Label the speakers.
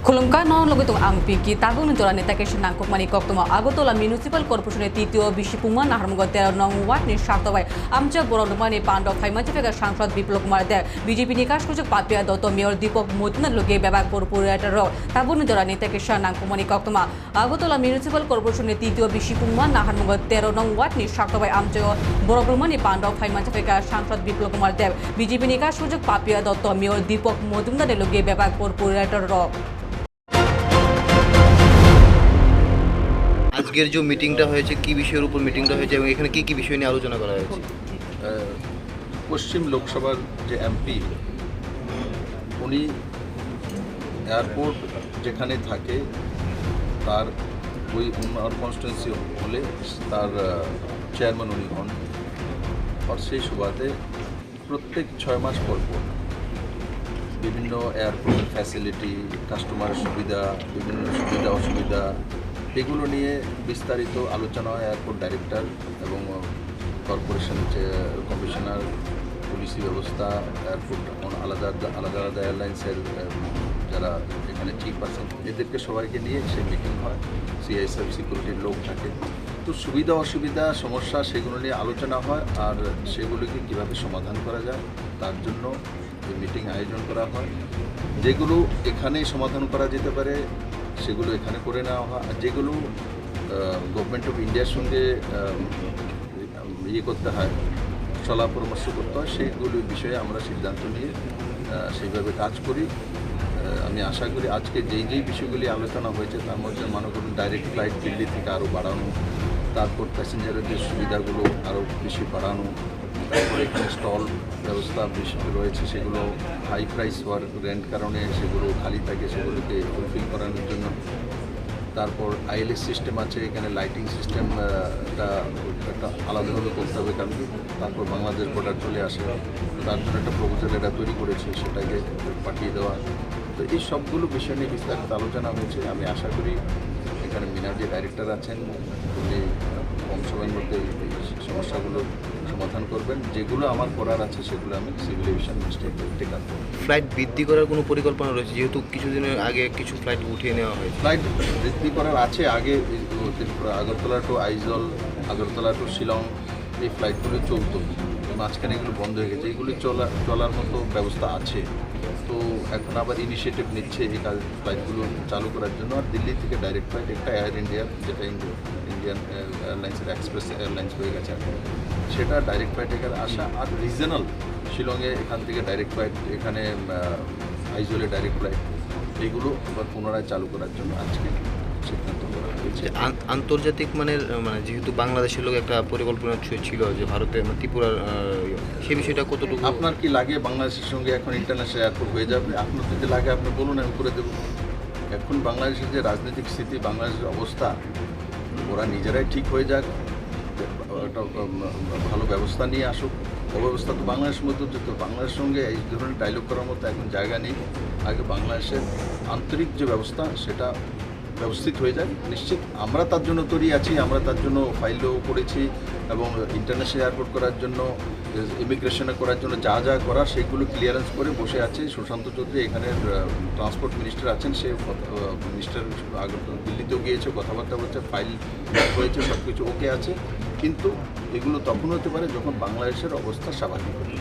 Speaker 1: Ni tola neta keshin nangkok mani kok toma Agartala municipal কর্পোরেশনের তৃতীয় বিশিপুমা নাহারমগ তেরো নং ওয়ার্ড নি সার্তবাই আমচা বড়ডুমানি পাণ্ডব ফাইমাচি ফেগা সাংসদ বিপ্লব কুমার দেব বিজেপি নিকাশ সুযোগ পাপিয়া দত্ত মেয়র দীপক মতিনার লগে ব্যবহার কর্পোরেটর তাবুন নি তোলা নেতা keshin nangkok mani kok toma Agartala municipal কর্পোরেশনের তৃতীয় বিশিপুমা নাহারমগ তেরো নং ওয়ার্ড নি সার্তবাই আমচা বড়ডুমানি পাণ্ডব ফাইমাচি ফেগা সাংসদ বিপ্লব কুমার দেব বিজেপি নিকাশ সুযোগ পাপিয়া দত্ত মেয়র দীপক মজুমদারের লগে ব্যবহার কর্পোরেটর
Speaker 2: আজকের যে মিটিংটা হয়েছে, কি বিষয়ের উপর মিটিংটা হয়েছে এবং এখানে কি কি বিষয় নিয়ে আলোচনা করা হয়েছে?
Speaker 3: পশ্চিম লোকসভার যে এমপি, উনি এয়ারপোর্ট যেখানে থাকে, তার ওই উন্নয়ন কনস্টিটুয়েন্সি হলে তার চেয়ারম্যান উনি হন। আর সেই সুবাদে প্রত্যেক ছয় মাস পর পর বিভিন্ন এয়ারপোর্টের ফ্যাসিলিটি কাস্টমার সুবিধা, বিভিন্ন সুবিধা অসুবিধা এগুলো নিয়ে বিস্তারিত আলোচনা হয় এয়ারপোর্ট ডাইরেক্টর এবং কর্পোরেশন কমিশনার, পুলিশি ব্যবস্থা, এয়ারপোর্ট আলাদা আলাদা আলাদা এয়ারলাইন্সের যারা এখানে চিফ পার্সন এদেরকে সবাইকে নিয়ে সেই মিটিং হয়। সিআইএসএফ সিকিউরিটির লোক থাকে। তো সুবিধা, অসুবিধা, সমস্যা সেগুলো নিয়ে আলোচনা হয় আর সেগুলোকে কীভাবে সমাধান করা যায় তার জন্য মিটিং আয়োজন করা হয়। যেগুলো এখানেই সমাধান করা যেতে পারে সেগুলো এখানে করে নেওয়া হয়। আর যেগুলো গভর্নমেন্ট অফ ইন্ডিয়ার সঙ্গে ইয়ে করতে হয় সলা পরামর্শ করতে হয় সেইগুলোর বিষয়ে আমরা সিদ্ধান্ত নিয়ে সেইভাবে কাজ করি। আমি আশা করি আজকে যেই যেই বিষয়গুলি আলোচনা হয়েছে, তার মধ্যে মনে করুন ডাইরেক্ট ফ্লাইট দিল্লি থেকে আরও বাড়ানো, তারপর প্যাসেঞ্জারের যে সুবিধাগুলো আরও বেশি বাড়ানো এখানে স্টল ব্যবস্থা রয়েছে, সেগুলো হাই প্রাইস হওয়ার রেন্ট কারণে সেগুলো খালি থাকে, সেগুলোকে ফুলফিল করানোর জন্য। তারপর আইএলএস সিস্টেম আছে, এখানে লাইটিং সিস্টেম একটা একটা আলাদাভাবে করতে হবে, কারণ তারপর বাংলাদেশ বর্ডার চলে আসে। তার জন্য একটা প্রপোজাল এটা তৈরি করেছে, সেটাকে পাঠিয়ে দেওয়া। তো এই সবগুলো বিষয় নিয়ে বিস্তারিত আলোচনা হয়েছে, আমি আশা করি এখানে মিনার যে ডাইরেক্টর আছেন, উনি কম সময়ের মধ্যে এই সমস্যাগুলো সমাধান করবেন। যেগুলো আমার করার আছে সেগুলো আমি civil aviation minister take up
Speaker 2: flight বৃদ্ধি করার কোনো পরিকল্পনা রয়েছে? যেহেতু কিছুদিনের আগে কিছু ফ্লাইট উঠিয়ে নেওয়া হয়
Speaker 3: ফ্লাইট বৃদ্ধি করার আছে আগে আগরতলা টু আইজল আগরতলা টু শিলং এই ফ্লাইটগুলো চলতো। মাঝখানে এগুলো বন্ধ হয়ে গেছে। এগুলি চলা, চলার মতো ব্যবস্থা আছে। তো এখন আবার ইনিশিয়েটিভ নিচ্ছে এই কাজ ফ্লাইটগুলো চালু করার জন্য। আর দিল্লি থেকে ডাইরেক্ট ফ্লাইট একটা এয়ার ইন্ডিয়া যেটা ইন্ডিয়ান এয়ারলাইন্সের এক্সপ্রেস এয়ারলাইন্স হয়ে গেছে এখন। সেটা ডাইরেক্ট ফ্লাইট এখানে আসা আর রিজনাল শিলংয়ে এখান থেকে ডাইরেক্ট ফ্লাইট এখানে আইজলে ডাইরেক্ট ফ্লাইট এগুলো আবার পুনরায় চালু করার জন্য আজকে। সিদ্ধান্ত করা হয়েছে
Speaker 2: আন্তর্জাতিক মানের মানে যেহেতু বাংলাদেশের লোক একটা পরিকল্পনা ছিল যে ভারতে মানে ত্রিপুরার সে সেই বিষয়টা কতটুকু
Speaker 3: আপনার কি লাগে বাংলাদেশের সঙ্গে এখন ইন্টারন্যাশনাল এয়ারপোর্ট হয়ে যাবে? আপনার যদি লাগে, আপনি বলুন, আমি করে দেবো। এখন বাংলাদেশের যে রাজনৈতিক স্থিতি, বাংলাদেশের অবস্থা, ওরা নিজেরাই ঠিক হয়ে যাক। একটা ভালো ব্যবস্থা নিয়ে আসুক। অব্যবস্থা তো বাংলাদেশের মধ্যে তো বাংলাদেশের সঙ্গে এই ধরনের ডায়লগ করার মতো এখন জায়গা নেই। আগে বাংলাদেশের আন্তরিক যে ব্যবস্থা, সেটা ব্যবস্থিত হয়ে যায়, নিশ্চিত। আমরা তার জন্য তৈরি আছি, আমরা তার জন্য ফাইলও করেছি এবং ইন্টারন্যাশনাল এয়ারপোর্ট করার জন্য ইমিগ্রেশনে করার জন্য যা যা করার সেগুলো ক্লিয়ারেন্স করে বসে আছে। সুশান্ত চৌধুরী এখানের ট্রান্সপোর্ট মিনিস্টার আছেন, সে মিনিস্টার দিল্লিতেও গিয়েছে, কথাবার্তা বলছে ফাইল হয়েছে সব কিছু ওকে আছে। কিন্তু এগুলো তখন হতে পারে যখন বাংলাদেশের অবস্থা স্বাভাবিক হবে